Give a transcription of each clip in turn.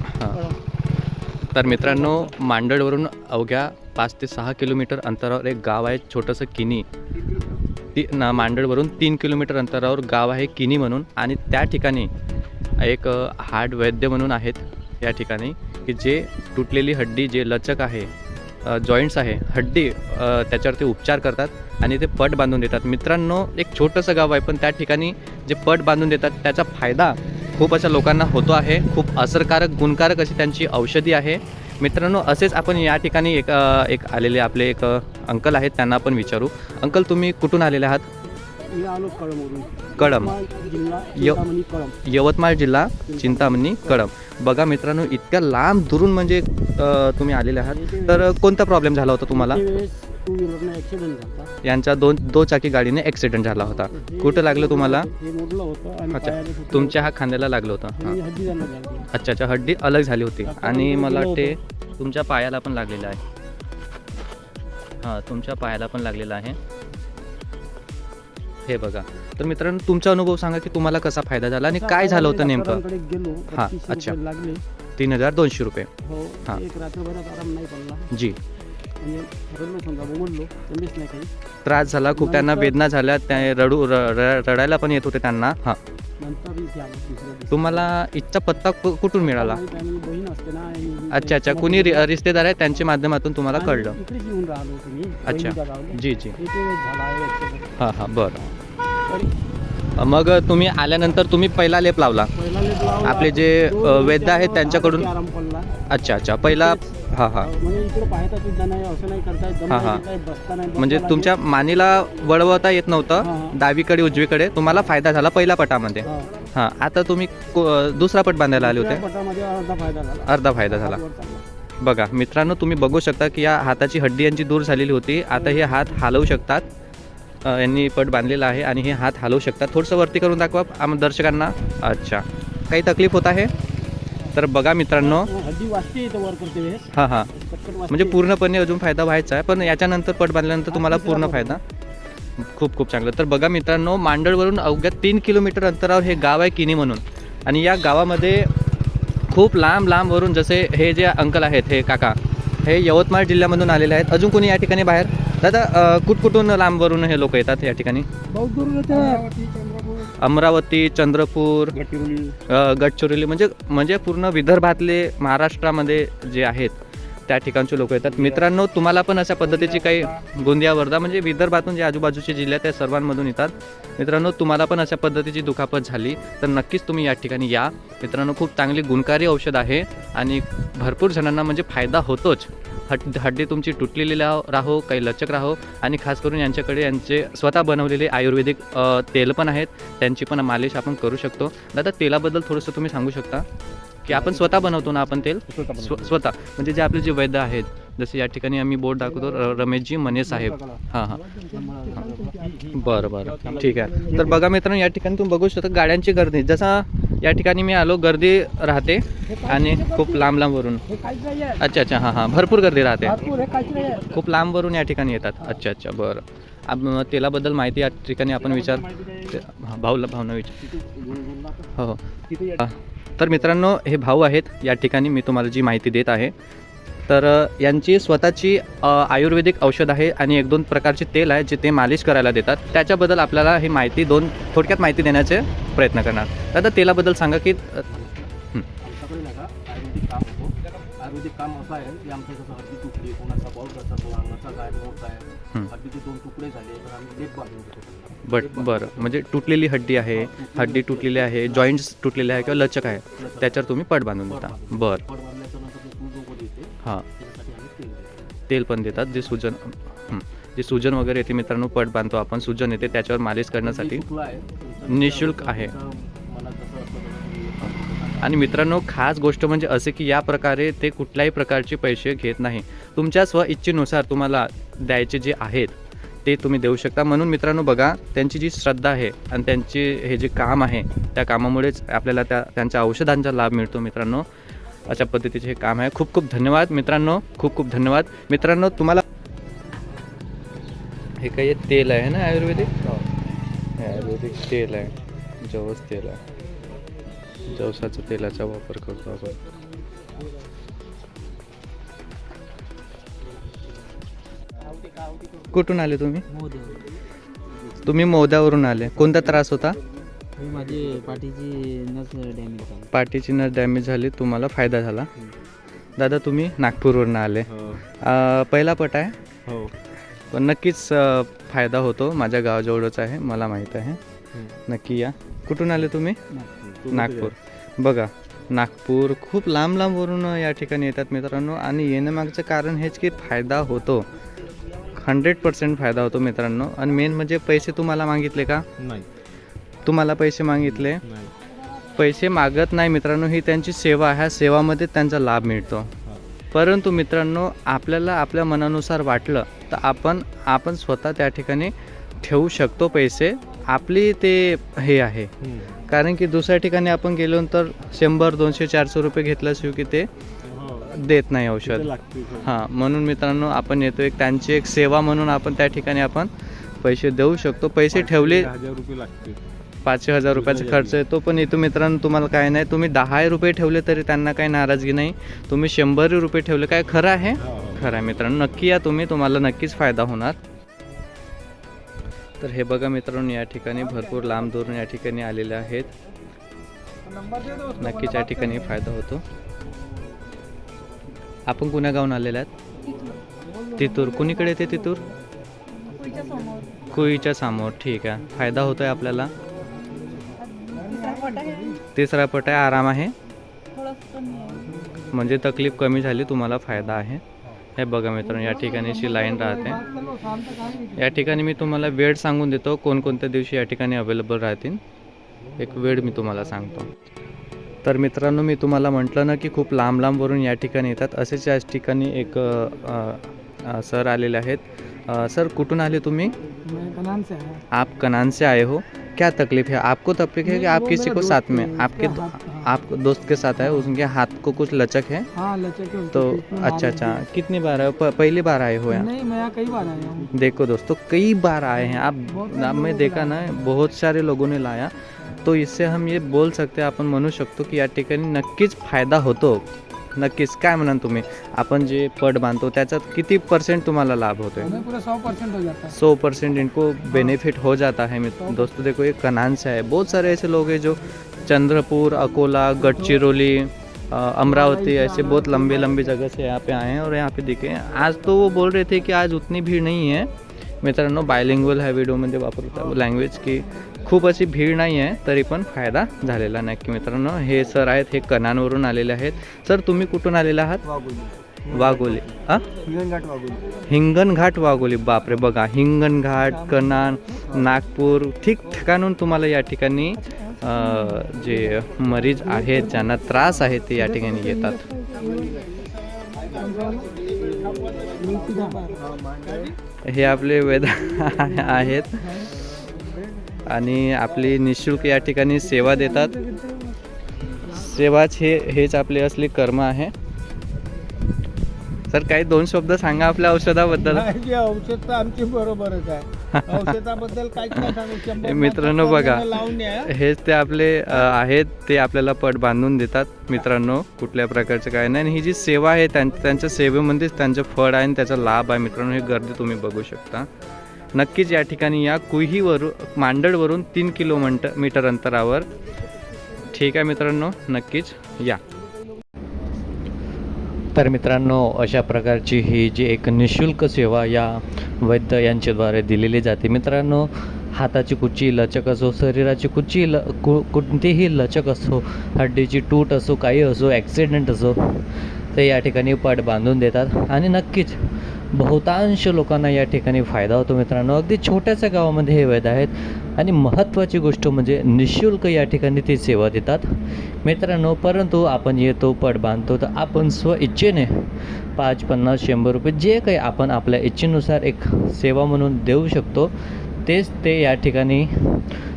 हां. तर मित्रांनो मांडळवरून अवघ्या पाच ते सहा किलोमीटर अंतरावर एक गाव आहे छोटंसं किनी. ती ना मांडळवरून तीन किलोमीटर अंतरावर गाव आहे किनी म्हणून. आणि त्या ठिकाणी एक हाड वैद्य म्हणून आहेत या ठिकाणी की जे तुटलेली हड्डी जे लचक आहे जॉईंट्स आहे हड्डी त्याच्यावर ते उपचार करतात आणि ते पट बांधून देतात. मित्रांनो एक छोटंसं गाव आहे पण त्या ठिकाणी जे पट बांधून देतात त्याचा फायदा खूप अशा लोकांना होतो आहे. खूप असरकारक गुणकारक अशी त्यांची औषधी आहे. मित्रांनो असेच आपण या ठिकाणी एक एक आलेले आपले एक अंकल आहेत त्यांना आपण विचारू. अंकल तुम्ही कुठून आलेले आहात? कळम. यवतमाळ जिल्हा चिंतामणी कळम. बघा मित्रांनो इतक्या लांब दुरून म्हणजे तुम्ही आलेले आहात. तर कोणता प्रॉब्लेम झाला होता तुम्हाला? टू व्हीलरनं ॲक्सिडेंट झाला यांच्या दोन दो चाकी गाडीने ॲक्सिडेंट झाला होता. कुठं लागलं तुम्हाला? हे मोडलं होतं आणि अच्छा. पायाला सुटलं तुमच्या हा खांद्याला लागलं होतं. हां. आणि हड्डी जाणार झाली अच्छा अच्छा. हड्डी अलग झाली होती. आता आणि मला वाटते तुमच्या पायाला पण लागलेलं आहे. हां तुमच्या पायाला पण लागलेलं आहे. हे बघा. तर मित्रांनो तुमचा अनुभव सांगा की तुम्हाला कसा फायदा झाला आणि काय झालं होतं नेमकं? डॉक्टरांकडे गेलो हा, अच्छा. रुपये लागले तीन हजार दोनशे रुपये. हो हा. एक रात्रभरात आराम नाही पडला. जी. आणि रडलो समजा बोललो जमेच नाही काही त्रास झाला खूप त्यांना नंतर- वेदना झाल्या त्या रडू र- र- रडायला पण येत होते त्यांना. हां. नंतर इथे आलो दुसऱ्या दिवशी. तुम्हाला इथचा पत्ता कु- कुठून मिळाला? माझी family बहीण असते ना आणि- अच्छा अच्छा. कुणी रि- रिश्तेदार आहे त्यांच्या माध्यमातून तुम्हाला आणि कळलं. इकडेच येऊन राहिलो तुम्ही अच्छा. जी जी. झाला आहे accident. हां हां बरं. तरी मग तुम्ही आल्यानंतर तुम्ही पहिला लेप लावला? पहिला लेप लावला. आपले जे, दोन अ, वैद्य आहेत त्यांच्याकडून- आराम पडला. अच्छा अच्छा. पहिला हां हां. म्हणजे इकडे पाहता सुद्धा नाही असं नाही करता येत, दम हा, नाही हा. घेता येत, बसता नाही म्हणजे बसता तुमच्या. मानेला वळवता येत हा, नव्हतं हा. डावीकडे उजवीकडे तुम्हाला फायदा झाला पहिल्या पटामध्ये. हा. हां आता तुम्ही को- दुसरा पट बांधायला आले होते. दुसऱ्या पटामध्ये अर्धा फायदा झाला. अर्धा फायदा झाला. हात वर चालला. बघा मित्रांनो तुम्ही बघू शकता की या हाताची हड्डी यांची दूर झालेली होती. आता हे हात हलवू शकतात. अ, यांनी पट बांधलेला आहे आणि हे हात हलवू शकतात. थोडंसं वरती करून दाखवा आम दर्शकांना. अच्छा. काही तकलीफ होत आहे? तर बघा मित्रांनो. हां हां. म्हणजे पूर्णपणे अजून फायदा व्हायचा आहे पण याच्यानंतर पट बांधल्यानंतर तुम्हाला पूर्ण. फायदा. खूप खूप चांगलं. तर बघा मित्रांनो मांडळवरून अवघ्या तीन किलोमीटर अंतरावर हे गाव आहे किनी म्हणून. आणि या गावामध्ये खूप लांब लांबवरून जसे हे जे अंकल आहेत हे काका हे यवतमाळ जिल्ह्यामधून आलेले आहेत. अजून कोणी या ठिकाणी बाहेर? दादा कुठकुठून लांबवरून हे लोक येतात या ठिकाणी. अमरावती, चंद्रपूर. अ, गडचिरोली म्हणजे म्हणजे पूर्ण विदर्भातले महाराष्ट्रामध्ये जे आहेत त्या ठिकाणचे लोक येतात. मित्रांनो तुम्हाला पण अशा पद्धतीची काही गोंदिया वर्धा म्हणजे विदर्भातून जे आजूबाजूचे जिल्हे आहेत त्या सर्वांमधून येतात. मित्रांनो तुम्हाला पण अशा पद्धतीची दुखापत झाली तर नक्कीच तुम्ही या ठिकाणी या. मित्रांनो खूप चांगली गुणकारी औषध आहे आणि भरपूर जणांना म्हणजे फायदा होतोच. हड हड्डी तुमची तुटलेली राहो काही लचक राहो. आणि खास करून यांच्याकडे यांचे स्वतः बनवलेले आयुर्वेदिक तेल पण आहेत. त्यांची पण मालिश आपण करू शकतो. दादा तेलाबद्दल थोडंसं तुम्ही सांगू शकता? की आपण स्वतः बनवतो ना आपण तेल? स्व स्वतः. म्हणजे जे आपले जे वैद्य आहेत जसे या ठिकाणी आम्ही बोर्ड दाखवतो र- रमेशजी मने साहेब. हां हां. बरं बरं. ठीक आहे. तर बघा मित्रांनो या ठिकाणी तुम्ही बघू शकता गाड्यांची गर्दी. जसा या ठिकाणी मी आलो गर्दी राहते आणि खूप लांब लांबवरून अच्छा अच्छा. हां हां. भरपूर गर्दी राहते. खूप लांबवरून या ठिकाणी येतात. अच्छा अच्छा. बरं. तेलाबद्दल माहिती या ठिकाणी आपण विचार हां भाऊला भावना विचार हो हो. तर मित्रांनो हे भाऊ आहेत. या ठिकाणी मी तुम्हाला जी माहिती देत आहे तर यांची स्वतःची आयुर्वेदिक औषध आहे आणि एक दोन प्रकारचे तेल आहे जे ते मालिश करायला देतात. त्याच्याबद्दल आपल्याला ही माहिती दोन थोडक्यात माहिती देण्याचे प्रयत्न करणार. दादा तेलाबद्दल सांगा की अ, आमच्याकडे नाही का आयुर्वेदिक काम होतो. आयुर्वेदिक काम असं आहे की आमच्या कसं हड्डी तुटली कोणाचा बॉल कसा तो अंगाचा काय मोठ आहे. हड्डीचे दोन तुकडे झाले तर आम्ही लेप बांधून देतो बट बरं. म्हणजे तुटलेली हड्डी आहे हड्डी तुटलेली आहे. जॉईंट्स तुटलेले आहे किंवा लचक आहे त्याच्यावर तुम्ही पट बांधून देता. बरं. हां. तेल पण देतात. जे सुजन. जे सुजन वगैरे येते मित्रांनो पट बांधतो आपण. सुजन येते त्याच्यावर मालिश करण्यासाठी जे चुकलं आहे. तुमचं निशुल्क आहे. आणि मित्रांनो खास गोष्ट म्हणजे असे की या प्रकारे ते कुठल्याही प्रकारचे पैसे घेत नाही. तुमच्या स्व इच्छेनुसार तुम्हाला द्यायचे जे आहेत ते तुम्ही देऊ शकता. म्हणून मित्रांनो बघा त्यांची जी श्रद्धा आहे आणि त्यांचे हे जे काम आहे त्या कामामुळेच आपल्याला त्या त्यांच्या औषधांचा लाभ मिळतो मित्रांनो. अशा पद्धतीचे हे काम आहे. खूप खूप धन्यवाद मित्रांनो. खूप खूप धन्यवाद. मित्रांनो तुम्हाला हे काही तेल आहे ना आयुर्वेदिक? हे. आयुर्वेदिक तेल आहे. जवस तेल आहे. जवसाच्या तेलाचा वापर करतो आपण. कुठून आले तुम्ही? तुम्ही मोद्यावरून आले. कोणता त्रास होता? माझी पाठीची नस डॅमेज झाली. पाठीची नस डॅमेज झाली तुम्हाला फायदा झाला. दादा तुम्ही नागपूरवरून आले. अं, पहिला पट आहे. हो. पण नक्कीच अं, फायदा होतो. माझ्या गावाजवळच आहे मला माहीत आहे. नक्की या. कुठून आले तुम्ही? नागपूर. बघा नागपूर खूप लांब लांबवरून या ठिकाणी येतात मित्रांनो. आणि येण्यामागचं कारण हेच की फायदा होतो. हंड्रेड पर्सेंट फायदा होतो मित्रांनो. आणि मेन म्हणजे पैसे तुम्हाला मागितले का? नाही. तुम्हाला पैसे मागितले. पैसे मागत नाही मित्रांनो ही त्यांची सेवा ह्या सेवामध्ये त्यांचा लाभ मिळतो. परंतु मित्रांनो आपल्याला आपल्या मनानुसार वाटलं तर आपण आपण स्वतः त्या ठिकाणी ठेवू शकतो पैसे. आपली ते हे आहे. कारण की दुसऱ्या ठिकाणी आपण गेलो तर शंभर दोनशे चारशे रुपये घेतल्याशिवाय की ते देत नाही औषध. हां. म्हणून मित्रांनो आपण येतो एक त्यांची एक सेवा म्हणून आपण त्या ठिकाणी आपण पैसे देऊ शकतो. पैसे ठेवले पाचशे हजार रुपयाचा खर्च येतो. पण इथं मित्रांनो तुम्हाला काय नाही. तुम्ही दहा रुपये ठेवले तरी त्यांना काही नाराजगी नाही. तुम्ही शंभर रुपये ठेवले काय खरं आहे? खरं आहे मित्रांनो. नक्की या तुम्ही. तुम्हाला नक्कीच फायदा होणार. तर हे बघा मित्रांनो या ठिकाणी भरपूर लांब दूरून या ठिकाणी आलेले आहेत. नक्कीच या ठिकाणी फायदा होतो. आपण कुण्या गावून आलेले आहेत? तितूर. कुणीकडे येते तितूर? कुईच्या समोर. ठीक आहे. फायदा होतोय आपल्याला. तिसरा पट आहे आराम आहे. म्हणजे तकलीफ कमी झाली तुम्हाला फायदा आहे. हे बघा मित्रांनो या ठिकाणी अशी लाईन राहते. या ठिकाणी मी तुम्हाला वेळ सांगून देतो कोणकोणत्या दिवशी या ठिकाणी अवेलेबल राहतील. एक वेळ मी तुम्हाला सांगतो. तर मित्रांनो मी तुम्हाला म्हटलं ना की खूप लांब लांबवरून या ठिकाणी येतात. असेच या ठिकाणी एक सर आलेले आहेत. सर कुठून आले तुम्ही? आप कनान से आए हो. क्या तकलीफ़ है? आपको तकलीफ़ है कि आप किसी को साथ में आपके हाँ। आप दोस्त के साथ आए उनके हाथ को कुछ लचक है? हाँ लचक है तो अच्छा अच्छा। कितनी बार आए पहली बार आए हो यहाँ? नहीं मैं कई बार आया हूँ। देखो दोस्तों कई बार आए हैं। आप मैं देखा ना बहुत सारे लोगों ने लाया। तो इससे हम ये बोल सकते आपण म्हणू शकतो की या ठिकाणी नक्कीच फ़ायदा होतो। नक्कीच. काय म्हणाल तुम्ही? आपण जे पट बांधतो त्याच्यात किती पर्सेंट तुम्हाला लाभ हमें पूरा सौ परसेंट हो जाता. है सौ परसेंट इनको बेनिफिट हो जाता है. मित्र दोस्तों देखो ये कनान से है बहुत सारे ऐसे लोग हैं जो चंद्रपुर अकोला गढ़चिरौली अमरावती ऐसे बहुत लंबे लंबे जगह से यहाँ पे आए हैं और यहाँ पे दिखे आज तो वो बोल रहे थे कि आज उतनी भीड़ नहीं है। मित्रांनो बायलिंग्वल ह्या व्हिडिओमध्ये वापरता लँग्वेज की खूप अशी भीड नाही आहे तरी पण फायदा झालेला नक्की मित्रांनो हे सर आहेत हे कनानवरून आलेले आहेत. सर तुम्ही कुठून आलेले आहात? वाघोली. हां हिंगणघाट वाघोली. बापरे बघा. हिंगणघाट कनान नागपूर ठीक ठिकाणून तुम्हाला या ठिकाणी जे मरीज आहेत ज्यांना त्रास आहे ते या ठिकाणी येतात. हे आपले वेद आहेत. आणि आपली निशुल्क या ठिकाणी सेवा देतात. सेवाच हे हेच आपले असले कर्म आहे. सर काही दोन शब्द सांगा आपल्या औषधाबद्दल. औषध तर आमची बरोबरच आहे. औषधाबद्दल मित्रांनो बघा. हेच ते आपले आहेत ते आपल्याला पट बांधून देतात मित्रांनो कुठल्या प्रकारचं काय नाही. आणि ही जी सेवा आहे त्यां त्यांच्या सेवेमध्येच त्यांचं फळ आहे आणि त्याचा लाभ आहे. मित्रांनो हे गर्दी तुम्ही बघू शकता. नक्कीच या ठिकाणी या कुहीवरून मांडळवरून तीन किलोमीटर मीटर अंतरावर. ठीक आहे मित्रांनो नक्कीच या. तर मित्रांनो अशा प्रकारची ही जी एक निशुल्क सेवा या वैद्य यांच्याद्वारे दिलेली जाते. मित्रांनो हाताची कुची लचक असो शरीराची कुची ल कु कोणतीही लचक असो हड्डीची तूट असो काही असो ॲक्सिडेंट असो ते या ठिकाणी पट बांधून देतात. आणि नक्कीच बहुतांश लोकांना या ठिकाणी फायदा होतो मित्रांनो. अगदी छोट्याशा गावामध्ये हे वैद्य आहेत. आणि महत्त्वाची गोष्ट म्हणजे निशुल्क या ठिकाणी ती सेवा देतात. मित्रांनो परंतु आपण येतो पट बांधतो तर आपण स्व इच्छेने पाच पन्नास शंभर रुपये जे काही आपण आपल्या इच्छेनुसार एक सेवा म्हणून देऊ शकतो तेच ते या ठिकाणी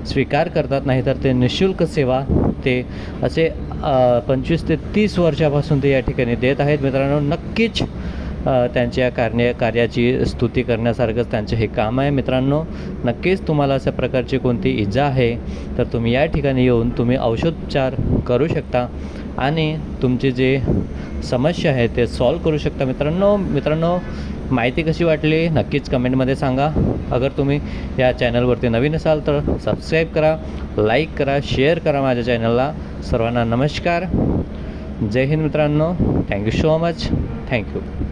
स्वीकार करतात. नाही तर ते निशुल्क सेवा ते असे पंचवीस ते तीस वर्षापासून ते या ठिकाणी देत आहेत. मित्रांनो नक्कीच त्यांच्या कार्य कार्याची स्तुती करण्यासारखंच त्यांचं हे काम आहे. मित्रांनो नक्कीच तुम्हाला अशा प्रकारची कोणती इजा आहे तर तुम्ही या ठिकाणी येऊन तुम्ही औषधोपचार करू शकता आणि तुमची जे समस्या आहे ते सॉल्व करू शकता. मित्रांनो मित्रांनो माहिती कशी वाटली? नक्कीच कमेंटमध्ये सांगा. अगर तुम्ही या चॅनलवरती नवीन असाल तर सबस्क्राईब करा लाईक करा शेअर करा माझ्या चॅनलला. सर्वांना नमस्कार. जय हिंद मित्रांनो. Thank you so much. Thank you.